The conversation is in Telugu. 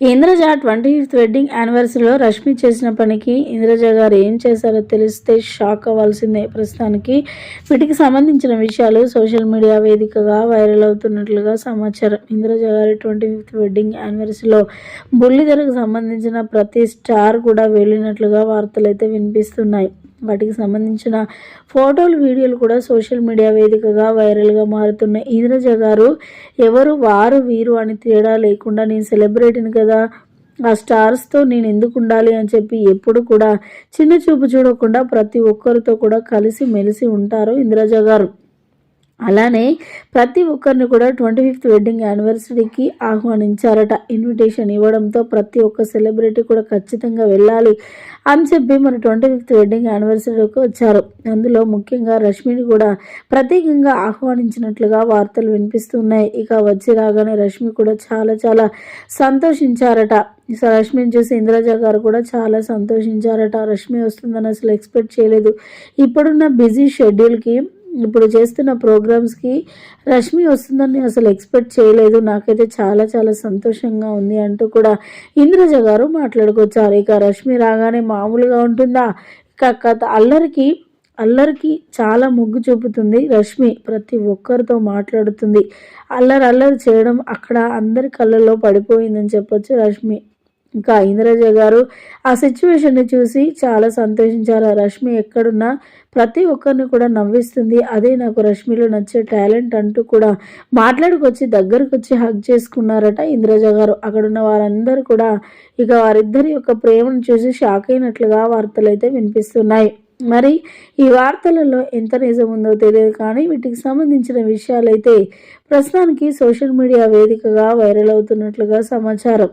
ఇంద్రజ ట్వంటీ ఫిఫ్త్ వెడ్డింగ్ యానివర్సరీలో రష్మి చేసిన పనికి ఇంద్రజ గారు ఏం చేశారో తెలిస్తే షాక్ అవ్వాల్సిందే ప్రస్తుతానికి. వీటికి సంబంధించిన విషయాలు సోషల్ మీడియా వేదికగా వైరల్ అవుతున్నట్లుగా సమాచారం. ఇంద్రజ గారి ట్వంటీ ఫిఫ్త్ వెడ్డింగ్ యానివర్సరీలో బుల్లిదరకు సంబంధించిన ప్రతి స్టార్ కూడా వెళ్ళినట్లుగా వార్తలు అయితే వినిపిస్తున్నాయి. వాటికి సంబంధించిన ఫోటోలు వీడియోలు కూడా సోషల్ మీడియా వేదికగా వైరల్గా మారుతున్నాయి ఇంద్రజ గారు. ఎవరు వారు వీరు అని తేడా లేకుండా నేను సెలబ్రిటీని కదా ఆ స్టార్స్తో నేను ఎందుకు ఉండాలి అని చెప్పి ఎప్పుడు కూడా చిన్న చూపు చూడకుండా ప్రతి ఒక్కరితో కూడా కలిసి మెలిసి ఉంటారు ఇంద్రజ గారు. అలానే ప్రతి ఒక్కరిని కూడా ట్వంటీ ఫిఫ్త్ వెడ్డింగ్ యానివర్సరీకి ఆహ్వానించారట. ఇన్విటేషన్ ఇవ్వడంతో ప్రతి ఒక్క సెలబ్రిటీ కూడా ఖచ్చితంగా వెళ్ళాలి అని చెప్పి మన ట్వంటీ ఫిఫ్త్ వెడ్డింగ్ యానివర్సరీకి వచ్చారు. అందులో ముఖ్యంగా రష్మిని కూడా ప్రత్యేకంగా ఆహ్వానించినట్లుగా వార్తలు వినిపిస్తున్నాయి. ఇక వచ్చి రాగానే రష్మి కూడా చాలా చాలా సంతోషించారట. రష్మిని చూసి ఇంద్రజ గారు కూడా చాలా సంతోషించారట. రష్మి వస్తుందని అసలు ఎక్స్పెక్ట్ చేయలేదు. ఇప్పుడున్న బిజీ షెడ్యూల్కి ఇప్పుడు చేస్తున్న ప్రోగ్రామ్స్కి రష్మి వస్తుందని అసలు ఎక్స్పెక్ట్ చేయలేదు. నాకైతే చాలా చాలా సంతోషంగా ఉంది అంటూ కూడా ఇంద్రజ గారు మాట్లాడుకొచ్చారు. ఇక రష్మి రాగానే మామూలుగా ఉంటుందా? ఇక అల్లరికి అల్లరికి చాలా మొగ్గు చూపుతుంది రష్మి. ప్రతి ఒక్కరితో మాట్లాడుతుంది. అల్లరి అల్లరి చేయడం అక్కడ అందరి కళ్ళల్లో పడిపోయిందని చెప్పొచ్చు రష్మి. ఇంకా ఇంద్రజ గారు ఆ సిచ్యువేషన్ని చూసి చాలా సంతోషించారు. రష్మి ఎక్కడున్నా ప్రతి ఒక్కరిని కూడా నవ్విస్తుంది. అదే నాకు రష్మిలో నచ్చే టాలెంట్ అంటూ కూడా మాట్లాడుకొచ్చి దగ్గరకు వచ్చి హగ్ చేసుకున్నారట ఇంద్రజ గారు. అక్కడున్న వారందరూ కూడా ఇక వారిద్దరి యొక్క ప్రేమను చూసి షాక్ అయినట్లుగా వార్తలు అయితే వినిపిస్తున్నాయి. మరి ఈ వార్తలలో ఎంత నిజం ఉందో తెలియదు కానీ వీటికి సంబంధించిన విషయాలైతే ప్రస్తుతానికి సోషల్ మీడియా వేదికగా వైరల్ అవుతున్నట్లుగా సమాచారం.